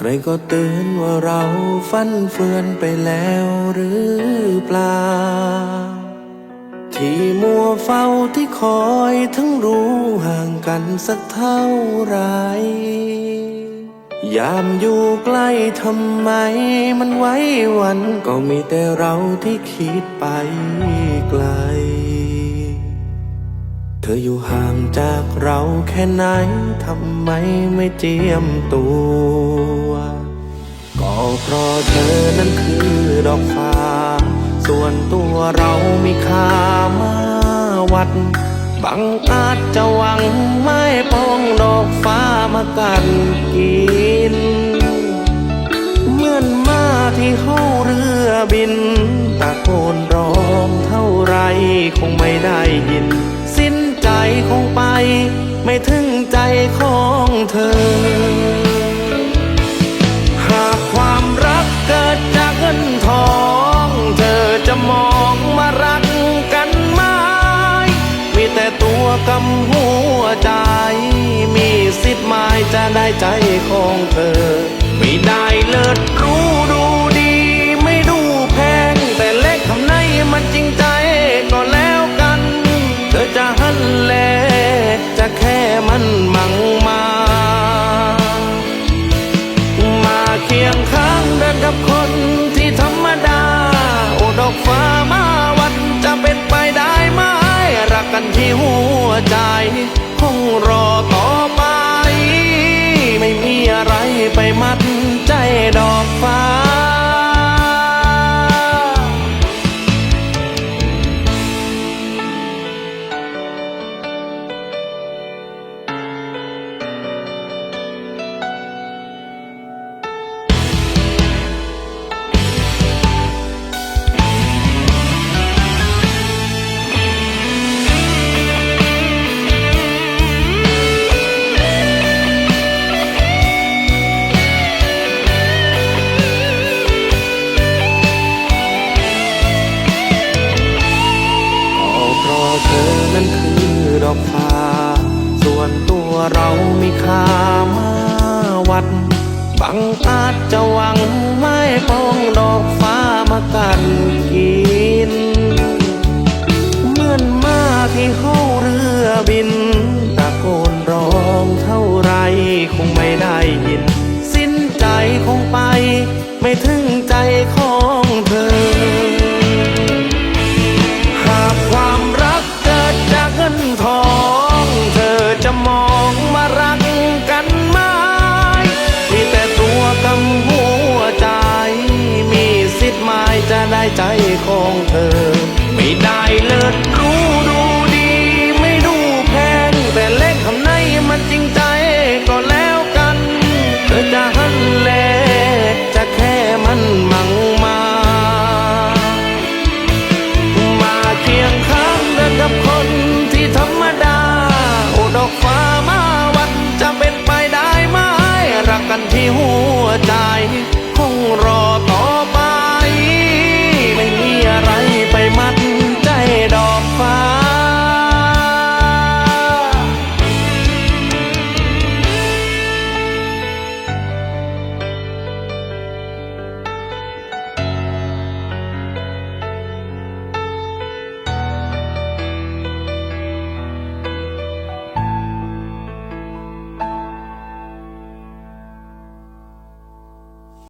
ใครก็เตือนว่าเราฟันเฟือนไปแล้วหรือเปล่า ที่มัวเฝ้าที่คอยทั้งรู้ห่างกันสักเท่าไร ยามอยู่ใกล้ทำไมมันไว้วันก็มีแต่เราที่คิดไปไกล ธออยู่ห่างจากเราแค่ไหน ทำไมไม่เจียมตัว ก็เพราะเธอนั้นคือดอกฟ้า ส่วนตัวเรามีค่ามาวัด บังอาจจะหวังไม่ปองดอกฟ้ามากันกิ ใจของเธอ หากความรักเกิดจากเงินทอง เธอจะมองมารักกันไหมมีแต่ตัวกำหัวใจ มีสิทธิ์หมายจะได้ใจของเธอ ไม่ได้เลิศรู้ คงรอต่อไป ไม่มีอะไรไปมัดใจดอกฟ้า เรามีค่ามาวัดบังอาจจะหวังไม่ปอง ใจของเธอ ไม่ได้เลิศ